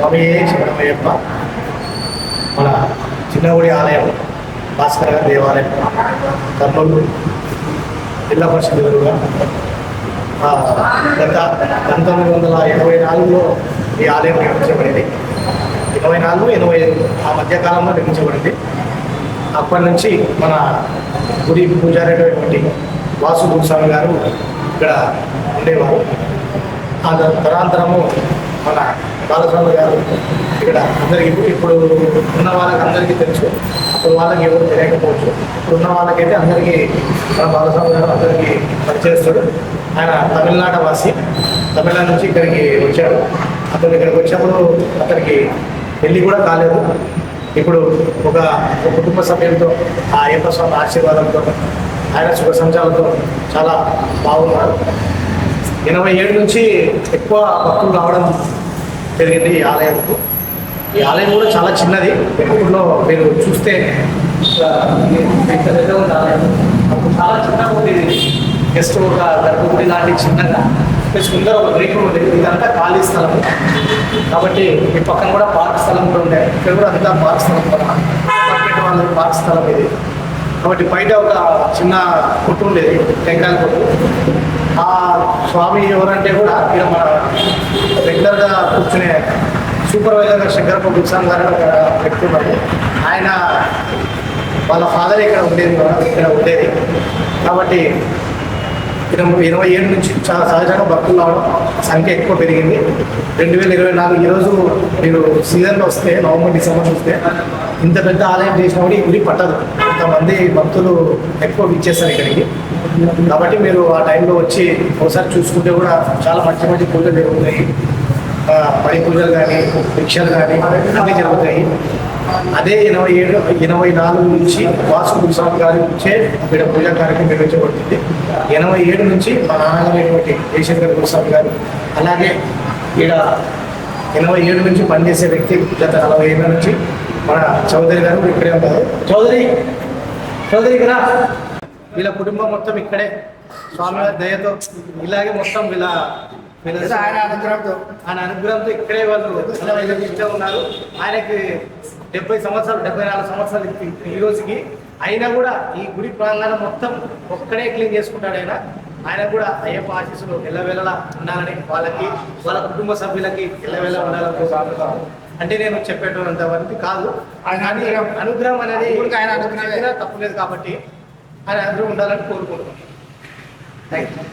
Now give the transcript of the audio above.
స్వామియే శివరమయ్యప్ప మన చిన్నగుడి ఆలయం భాస్కర దేవాలయం కర్నూలు జిల్లా పరిషత్ ఎదురుగా. గత పంతొమ్మిది వందల ఎనభై నాలుగులో ఈ ఆలయం నిర్మించబడింది. ఎనభై నాలుగు ఎనభై ఐదు ఆ మధ్యకాలంలో నిర్మించబడింది. అప్పటి నుంచి మన గుడి పూజారి వాసు గురుస్వామి గారు ఇక్కడ ఉండేవారు. ఆ తరాంతరము మన బాలస్వామి గారు ఇక్కడ అందరికి ఇప్పుడు ఉన్న వాళ్ళకి అందరికీ తెలుసు. అప్పుడు వాళ్ళకి ఎవరు తెలియకపోవచ్చు. ఇప్పుడు ఉన్న వాళ్ళకైతే అందరికీ మన బాలస్వామి గారు అందరికీ పనిచేస్తాడు ఆయన తమిళనాడు వాసి తమిళనాడు నుంచి ఇక్కడికి వచ్చాడు. అతను ఇక్కడికి వచ్చినప్పుడు అతనికి పెళ్ళి కూడా కాలేదు. ఇప్పుడు ఒక ఒక కుటుంబ సభ్యులతో ఆ అయ్యప్ప స్వామి ఆశీర్వాదంతో ఆయన సుఖ సంచాలతో చాలా బాగున్నారు. ఎనభై ఏడు నుంచి ఎక్కువ భక్తులు రావడం జరిగింది ఈ ఆలయంకు ఈ ఆలయం కూడా చాలా చిన్నది. ఎప్పుడులో మీరు చూస్తే ఆ, ఉంది ఆలయం. అప్పుడు చాలా చిన్నగా ఉండేది. జస్ట్ ఒక గర్భగుడి లాంటి చిన్నగా. సుందర ముందర ఒక గ్రీకులు ఉండేది ఇదంతా ఖాళీ స్థలం. కాబట్టి ఈ పక్కన కూడా పార్క్ స్థలం కూడా ఉండే. ఇక్కడ కూడా అంతా పార్క్ స్థలం కూడా. వాళ్ళకి పార్క్ స్థలం ఇది. కాబట్టి బయట ఒక చిన్న కొట్టు ఉండేది. టెంకాయల కొట్టు. ఆ స్వామి ఎవరంటే కూడా ఇక్కడ మన రెగ్యులర్గా కూర్చునే సూపర్వైజర్ శంకరప్ప గురుస్వామి గారు ఒక వ్యక్తి ఉన్నారు ఆయన వాళ్ళ ఫాదర్ ఇక్కడ ఉండేది కూడా, ఇక్కడ ఉండేది. కాబట్టి ఇరవై ఇరవై ఏడు నుంచి చాలా సహజంగా భక్తులు రావడం సంఖ్య ఎక్కువ పెరిగింది. రెండు వేల ఇరవై నాలుగు ఈరోజు మీరు సీజన్లో వస్తే నవంబర్ డిసెంబర్ వస్తే ఇంత పెద్ద ఆలయం చేసినా కూడా ఈ గుడి పట్టదు. కొంతమంది భక్తులు ఎక్కువ ఇచ్చేస్తారు ఇక్కడికి. కాబట్టి మీరు ఆ టైంలో వచ్చి ఒకసారి చూసుకుంటే కూడా చాలా మంచి మంచి పూజలు జరుగుతాయి. పడి పూజలు కానీ భిక్షలు కానీ అన్నీ జరుగుతాయి. అదే ఎనభై ఏడు ఎనభై నాలుగు నుంచి వాసు గురుస్వామి గారి నుంచే ఇక్కడ పూజా కార్యక్రమం నిర్వహించబడుతుంది. ఎనభై ఏడు నుంచి మా నాన్నగారైనటువంటి జయశంకర్ గురుస్వామి గారు అలాగే ఇక్కడ ఎనభై ఏడు నుంచి పనిచేసే వ్యక్తి గత నలభై ఏళ్ళ నుంచి మన చౌదరి గారు ఇక్కడే ఉంటారు చౌదరి చౌదరి గారా వీళ్ళ కుటుంబం మొత్తం ఇక్కడే. స్వామి దయతో ఇలాగే మొత్తం వీళ్ళ ఆయన అనుగ్రహంతో. ఆయన అనుగ్రహంతో ఇక్కడే వాళ్ళు ఇంట్లో ఉన్నారు ఆయనకి డెబ్బై సంవత్సరాలు డెబ్బై నాలుగు సంవత్సరాలు ఈ- రోజుకి అయినా కూడా ఈ గుడి ప్రాంగణం మొత్తం ఒక్కడే క్లీన్ చేసుకుంటాడు ఆయన ఆయన కూడా అయ్యప్ప ఆశీస్సులు ఎల్లవేళలా ఉండాలని వాళ్ళకి వాళ్ళ కుటుంబ సభ్యులకి ఎల్లవేళ ఉండాలని. అంటే నేను చెప్పేటంత వరకు కాదు అనుగ్రహం. అనుగ్రహం అనేది ఆయన అనుగ్రహమే. చెప్పినా తప్పులేదు కాబట్టి ఆయన అనుగ్రహం ఉండాలని కోరుకుంటున్నాను థ్యాంక్ యూ